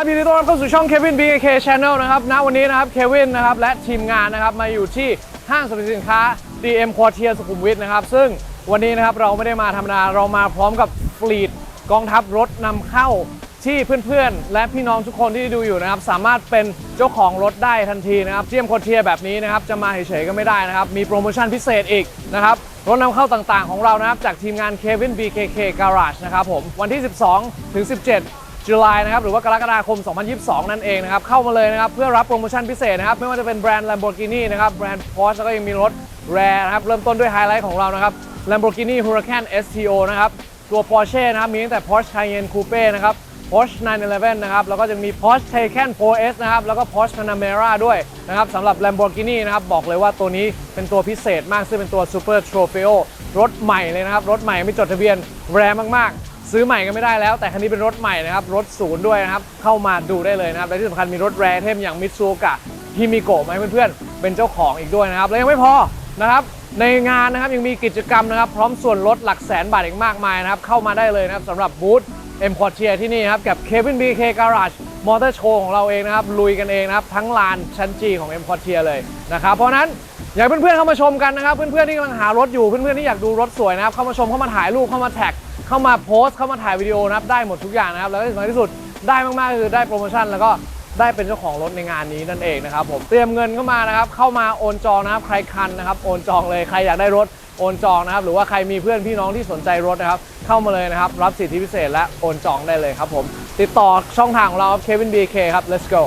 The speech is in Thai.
ครับยินดีต้อนรับเข้าสู่ช่อง Kevin BKK Channel นะครับณวันนี้นะครับเควินนะครับและทีมงานนะครับมาอยู่ที่ห้างสรรพสินค้า DM Quartier สุขุมวิทนะครับ ซึ่งวันนี้นะครับเราไม่ได้มาธรรมดาเรามาพร้อมกับฟลีดกองทัพรถนำเข้าที่เพื่อนๆ และพี่น้องทุกคนที่ดูอยู่นะครับ สามารถเป็นเจ้าของรถได้ทันทีนะครับ DM Quartier แบบนี้นะครับ จะมาเฉยๆก็ไม่ได้นะครับ มีโปรโมชั่นพิเศษอีกนะครับ รถนำเข้าต่างๆของเรานะครับ จากทีมงาน Kevin BKK Garage นะครับผม วันที่ 12 ถึง 17 จุลายนะครับหรือว่ากรกฎาคม 2022 นั่นเองนะครับเข้ามาเลยนะครับเพื่อรับโปรโมชั่นพิเศษนะครับไม่ว่าจะเป็นแบรนด์ Lamborghini นะครับแบรนด์ Porsche แล้วก็ยังมีรถ Rare นะครับเริ่มต้นด้วยไฮไลท์ของเรานะครับ Lamborghini Huracan STO นะครับตัว Porsche นะครับมีตั้งแต่ Porsche Cayenne Coupe นะครับ Porsche 911 นะครับ แล้วก็จะมี Porsche Taycan 4S นะครับ แล้วก็ Porsche Panamera ด้วยนะครับสำหรับ Lamborghini นะครับ บอกเลยว่าตัวนี้เป็นตัวพิเศษมาก ซึ่งเป็นตัว Super Trofeo รถใหม่เลยนะครับ รถใหม่ไม่จดทะเบียนแรมาก ๆ ซื้อใหม่ก็ไม่ได้แล้ว แต่คันนี้เป็นรถใหม่นะครับ รถศูนย์ด้วยนะครับ เข้ามาดูได้เลยนะครับ และที่สำคัญมีรถแรเทมอย่างมิตซูกะฮิมิโกะมาให้เพื่อนๆ เป็นเจ้าของอีกด้วยนะครับ และยังไม่พอนะครับ ในงานนะครับยังมีกิจกรรมนะครับ พร้อมส่วนลดหลักแสนบาทอีกมากมายนะครับ เข้ามาได้เลยนะครับสำหรับบูธ M q u a r t i e r ที่นี่นะครับ กับ Kevin BK Garage Motor Show ของเราเองนะครับ ลุยกันเองนะครับ ทั้งลานชั้น G ของ M q u a r t i e r เลยนะครับ เพราะนั้นอยากเพื่อนๆเข้ามาชมกันนะครับ เพื่อนๆที่กำลังหารถอยู่ เพื่อนๆที่อยากดูรถสวยนะครับ เข้ามาชม เข้ามาถ่ายรูป เข้ามาแท็ก เข้ามาโพสต์เข้ามาถ่ายวิดีโอนะครับได้หมดทุกอย่างนะครับแล้วที่สำคัญที่สุดได้มากๆคือได้โปรโมชั่นแล้วก็ได้เป็นเจ้าของรถในงานนี้นั่นเองนะครับผมเตรียมเงินเข้ามานะครับเข้ามาโอนจองนะครับใครคันนะครับโอนจองเลยใครอยากได้รถโอนจองนะครับหรือว่าใครมีเพื่อนพี่น้องที่สนใจรถนะครับเข้ามาเลยนะครับรับสิทธิพิเศษและโอนจองได้เลยครับผมติดต่อช่องทางของเราครับ Kevin BK ครับ let's go